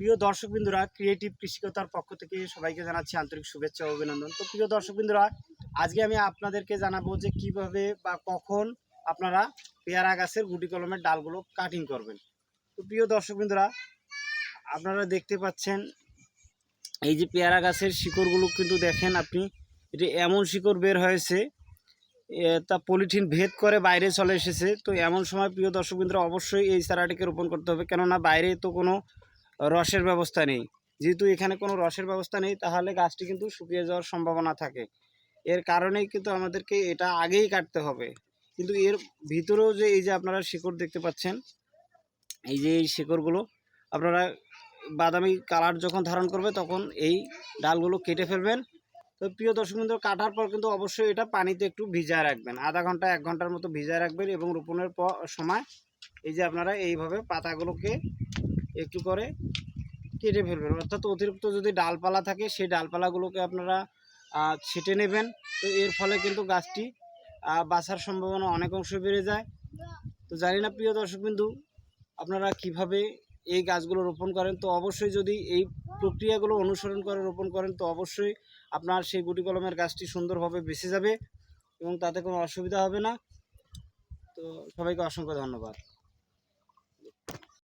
প্রিয় দর্শক বিন্দুরা ক্রিয়েটিভ কৃষিকতার পক্ষ থেকে সবাইকে জানাচ্ছি আন্তরিক শুভেচ্ছা ও অভিনন্দন। তো প্রিয় দর্শক বিন্দুরা আজকে আমি আপনাদেরকে জানাব যে কীভাবে বা কখন আপনারা পেয়ারা গাছের গুটি কলমের ডালগুলো কাটিং করবেন। তো প্রিয় দর্শক বিন্দুরা আপনারা দেখতে পাচ্ছেন, এই যে পেয়ারা গাছের শিকড়গুলো কিন্তু দেখেন আপনি, এটি এমন শিকড় বের হয়েছে তা পলিথিন ভেদ করে বাইরে চলে এসেছে। তো এমন সময় প্রিয় দর্শক বিন্দুরা অবশ্যই এই চারাটিকে রোপণ করতে হবে। কেননা বাইরে তো কোনো রসের ব্যবস্থা নেই। যেহেতু এখানে কোনো রসের ব্যবস্থা নেই, তাহলে গাছটি কিন্তু শুকিয়ে যাওয়ার সম্ভাবনা থাকে। এর কারণেই কিন্তু আমাদেরকে এটা আগেই কাটতে হবে। কিন্তু এর ভিতরেও যে এই যে আপনারা শিকড় দেখতে পাচ্ছেন, এই যে এই শিকড়গুলো, আপনারা বাদামি কালার যখন ধারণ করবে, তখন এই ডালগুলো কেটে ফেলবেন। তো প্রিয় দর্শক বিন্দু, কাটার পর কিন্তু অবশ্যই এটা পানিতে একটু ভিজায় রাখবেন। আধা ঘণ্টা, এক ঘণ্টার মতো ভিজায় রাখবেন এবং রোপণের সময় এই যে আপনারা এইভাবে পাতাগুলোকে একটু করে কেটে ফেলবেন। অর্থাৎ অতিরিক্ত যদি ডালপালা থাকে, সেই ডালপালাগুলোকে আপনারা ছেটে নেবেন। তো এর ফলে কিন্তু গাছটি বাঁচার সম্ভাবনা অনেক অংশ বেড়ে যায়। তো জানি না, প্রিয় দর্শক বিন্দু আপনারা কীভাবে এই গাছগুলো রোপণ করেন? তো অবশ্যই যদি এই প্রক্রিয়াগুলো অনুসরণ করে রোপণ করেন, তো অবশ্যই আপনার সেই গুটি কলমের গাছটি সুন্দরভাবে বেঁচে যাবে এবং তাতে কোনো অসুবিধা হবে না। তো সবাইকে অসংখ্য ধন্যবাদ।